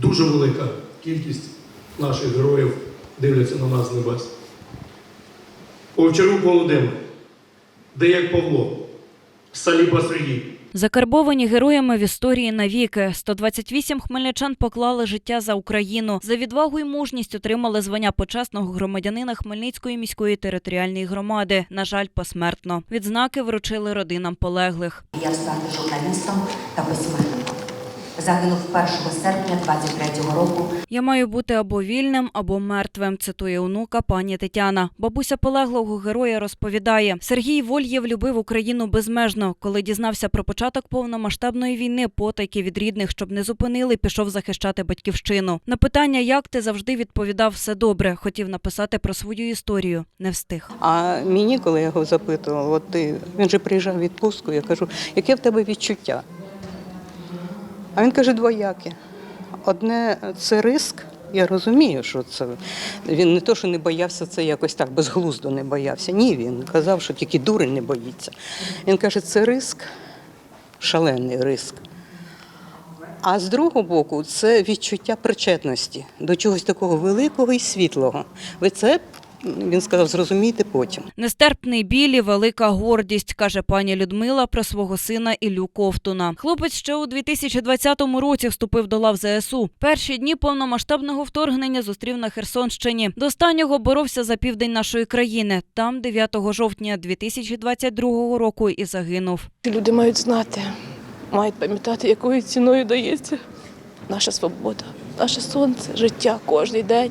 дуже велика кількість наших героїв дивляться на нас з небес. Овчарук Володимир, Деяк Павло, Саліба Сергій. Закарбовані героями в історії навіки. 128 хмельничан поклали життя за Україну. За відвагу і мужність отримали звання почесного громадянина Хмельницької міської територіальної громади. На жаль, посмертно. Відзнаки вручили родинам полеглих. Я стати журналістом та письменником. Загинув 1 серпня 23-го року Я маю бути або вільним, або мертвим. Цитує онука пані Тетяна. Бабуся полеглого героя розповідає: Сергій Вольєв любив Україну безмежно. Коли дізнався про початок повномасштабної війни, потайки від рідних, щоб не зупинили, пішов захищати батьківщину. На питання, як ти завжди відповідав все добре. Хотів написати про свою історію. Не встиг. А мені, коли я його запитувала, от ти, він же приїжджав відпустку, я кажу, яке в тебе відчуття? А він каже, двояке. Одне це риск. Я розумію, що це він не то, що не боявся це якось так безглуздо не боявся. Ні, він казав, що тільки дурень не боїться. Він каже, це риск, шалений риск. А з другого боку, це відчуття причетності до чогось такого великого і світлого. Ви це, він сказав, зрозумієте потім. Нестерпний біль і велика гордість, каже пані Людмила про свого сина Ілю Ковтуна. Хлопець ще у 2020 році вступив до лав ЗСУ. Перші дні повномасштабного вторгнення зустрів на Херсонщині. До останнього боровся за південь нашої країни. Там 9 жовтня 2022 року і загинув. Люди мають знати, мають пам'ятати, якою ціною дається наша свобода, наше сонце, життя кожен день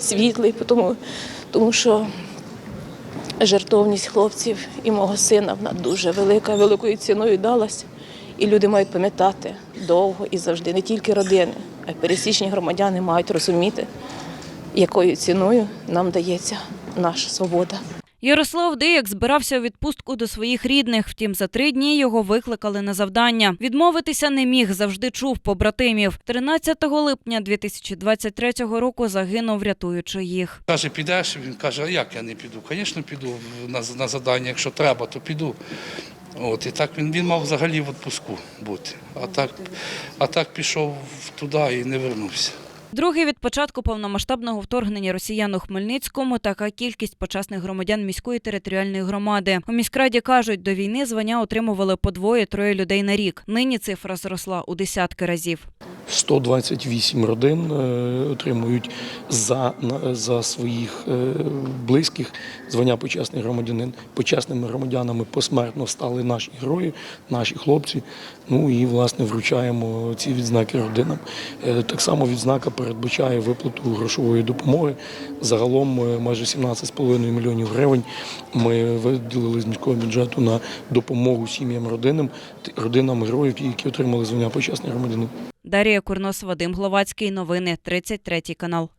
світлий, тому, тому що жертовність хлопців і мого сина вона дуже велика, великою ціною далась. І люди мають пам'ятати довго і завжди, не тільки родини, а й пересічні громадяни мають розуміти, якою ціною нам дається наша свобода. Ярослав Деяк збирався у відпустку до своїх рідних. Втім, за три дні його викликали на завдання. Відмовитися не міг, завжди чув побратимів. 13 липня 2023 року загинув, рятуючи їх. Каже, підеш? Він каже, а як я не піду? Звісно, піду на, на завдання, якщо треба, то піду. От, і так він, він мав взагалі в відпуску бути. А так, а так пішов туди і не вернувся. Другий від початку повномасштабного вторгнення росіян у Хмельницькому така кількість почесних громадян міської територіальної громади. У міськраді кажуть, до війни звання отримували по двоє-троє людей на рік. Нині цифра зросла у десятки разів. 128 родин е, отримують за, за своїх е, близьких звання почесний громадянин. Почесними громадянами посмертно стали наші герої, наші хлопці. Ну і власне вручаємо ці відзнаки родинам. Е, Так само відзнака передбачає виплату грошової допомоги. Загалом майже 17,5 мільйонів гривень ми виділили з міського бюджету на допомогу сім'ям родинам, родинам героїв, які отримали звання почесний громадянин. Дарія Курнос, Вадим Гловацький. Новини 33 канал.